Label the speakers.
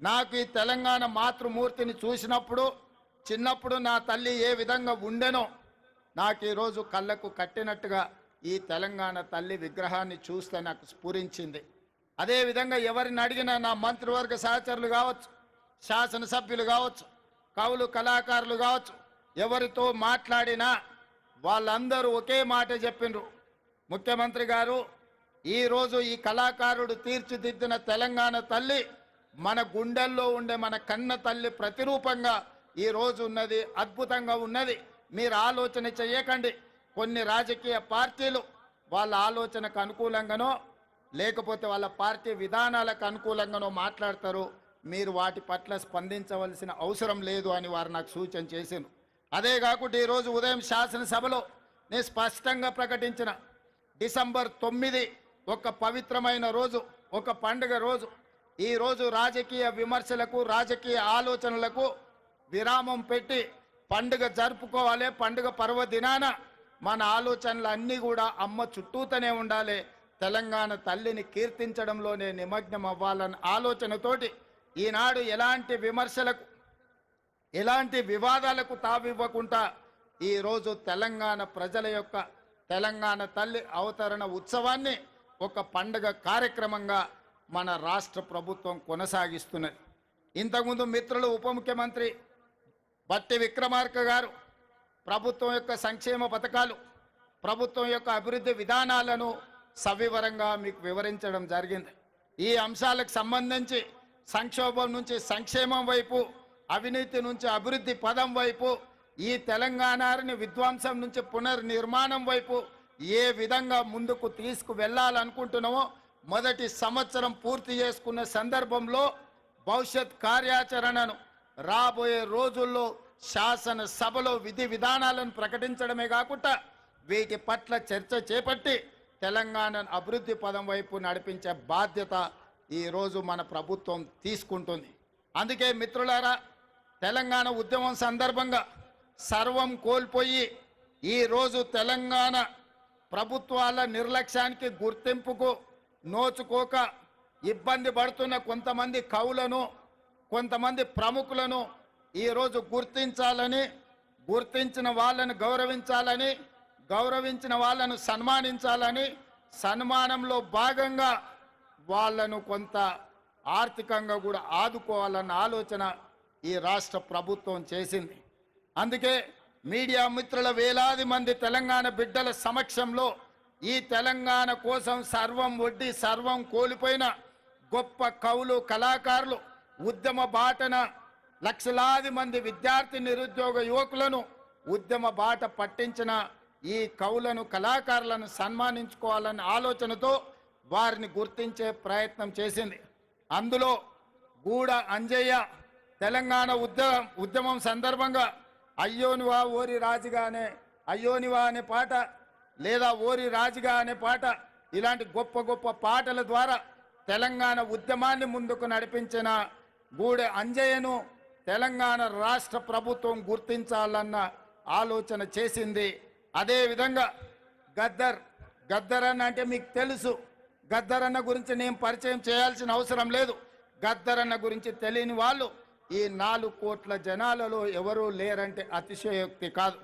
Speaker 1: నాకు ఈ తెలంగాణ మాతృమూర్తిని చూసినప్పుడు చిన్నప్పుడు నా తల్లి ఏ విధంగా ఉండెనో నాకు ఈరోజు కళ్ళకు కట్టినట్టుగా ఈ తెలంగాణ తల్లి విగ్రహాన్ని చూస్తే నాకు స్ఫురించింది. అదేవిధంగా ఎవరిని అడిగినా నా మంత్రివర్గ సహచరులు కావచ్చు శాసనసభ్యులు కావచ్చు కవులు కళాకారులు కావచ్చు ఎవరితో మాట్లాడినా వాళ్ళందరూ ఒకే మాట చెప్పిండ్రు ముఖ్యమంత్రి గారు ఈరోజు ఈ కళాకారుడు తీర్చిదిద్దిన తెలంగాణ తల్లి మన గుండెల్లో ఉండే మన కన్న తల్లి ప్రతిరూపంగా ఈ రోజు ఉన్నది అద్భుతంగా ఉన్నది. మీరు ఆలోచన చేయకండి. కొన్ని రాజకీయ పార్టీలు వాళ్ళ ఆలోచనకు అనుకూలంగానో లేకపోతే వాళ్ళ పార్టీ విధానాలకు అనుకూలంగానో మాట్లాడతారు. మీరు వాటి పట్ల స్పందించవలసిన అవసరం లేదు అని వారు నాకు సూచన చేశాను అదే కాకుండా ఈరోజు ఉదయం శాసనసభలో నేను స్పష్టంగా ప్రకటించిన డిసెంబర్ తొమ్మిది ఒక పవిత్రమైన రోజు ఒక పండుగ రోజు ఈరోజు రాజకీయ విమర్శలకు రాజకీయ ఆలోచనలకు విరామం పెట్టి పండుగ జరుపుకోవాలి. పండుగ పర్వదినాన మన ఆలోచనలు అన్నీ కూడా అమ్మ చుట్టూతనే ఉండాలి. తెలంగాణ తల్లిని కీర్తించడంలోనే నిమగ్నం అవ్వాలన్న ఆలోచనతోటి ఈనాడు ఎలాంటి విమర్శలకు ఎలాంటి వివాదాలకు తావివ్వకుండా ఈరోజు తెలంగాణ ప్రజల యొక్క తెలంగాణ తల్లి అవతరణ ఉత్సవాన్ని ఒక పండుగ కార్యక్రమంగా మన రాష్ట్ర ప్రభుత్వం కొనసాగిస్తున్నది. ఇంతకుముందు మిత్రులు ఉప ముఖ్యమంత్రి బట్టి విక్రమార్క గారు ప్రభుత్వం యొక్క సంక్షేమ పథకాలు ప్రభుత్వం యొక్క అభివృద్ధి విధానాలను సవివరంగా మీకు వివరించడం జరిగింది. ఈ అంశాలకు సంబంధించి సంక్షోభం నుంచి సంక్షేమం వైపు అవినీతి నుంచి అభివృద్ధి పదం వైపు ఈ తెలంగాణని విధ్వంసం నుంచి పునర్నిర్మాణం వైపు ఏ విధంగా ముందుకు తీసుకు వెళ్ళాలనుకుంటున్నామో మొదటి సంవత్సరం పూర్తి చేసుకున్న సందర్భంలో భవిష్యత్ కార్యాచరణను రాబోయే రోజుల్లో శాసన సభలో విధి విధానాలను ప్రకటించడమే కాకుండా వీటి పట్ల చర్చ చేపట్టి తెలంగాణను అభివృద్ధి పదం వైపు నడిపించే బాధ్యత ఈరోజు మన ప్రభుత్వం తీసుకుంటుంది. అందుకే మిత్రులారా తెలంగాణ ఉద్యమం సందర్భంగా సర్వం కోల్పోయి ఈరోజు తెలంగాణ ప్రభుత్వాల నిర్లక్ష్యానికి గుర్తింపుకు నోచుకోక ఇబ్బంది పడుతున్న కొంతమంది కవులను కొంతమంది ప్రముఖులను ఈరోజు గుర్తించాలని గుర్తించిన వాళ్ళను గౌరవించాలని గౌరవించిన వాళ్ళను సన్మానించాలని సన్మానంలో భాగంగా వాళ్ళను కొంత ఆర్థికంగా కూడా ఆదుకోవాలన్న ఆలోచన ఈ రాష్ట్ర ప్రభుత్వం చేసింది. అందుకే మీడియా మిత్రుల వేలాది మంది తెలంగాణ బిడ్డల సమక్షంలో ఈ తెలంగాణ కోసం సర్వం వడ్డీ సర్వం కోల్పోయిన గొప్ప కవులు కళాకారులు ఉద్యమ బాటన లక్షలాది మంది విద్యార్థి నిరుద్యోగ యువకులను ఉద్యమ బాట పట్టించిన ఈ కవులను కళాకారులను సన్మానించుకోవాలన్న ఆలోచనతో వారిని గుర్తించే ప్రయత్నం చేసింది. అందులో గూడ అంజయ్య తెలంగాణ ఉద్యమం ఉద్యమం సందర్భంగా అయ్యోనివా ఓరి రాజుగానే అయ్యోనివా అనే పాట లేదా ఓరి రాజుగా అనే పాట ఇలాంటి గొప్ప గొప్ప పాటల ద్వారా తెలంగాణ ఉద్యమాన్ని ముందుకు నడిపించిన గూడె అంజయ్యను తెలంగాణ రాష్ట్ర ప్రభుత్వం గుర్తించాలన్న ఆలోచన చేసింది. అదేవిధంగా గద్దర్ గద్దర్ అన్న అంటే మీకు తెలుసు. గద్దర్ అన్న గురించి నేను పరిచయం చేయాల్సిన అవసరం లేదు. గద్దర్ అన్న గురించి తెలియని వాళ్ళు ఈ నాలుగు కోట్ల జనాలలో ఎవరూ లేరంటే అతిశయోక్తి కాదు.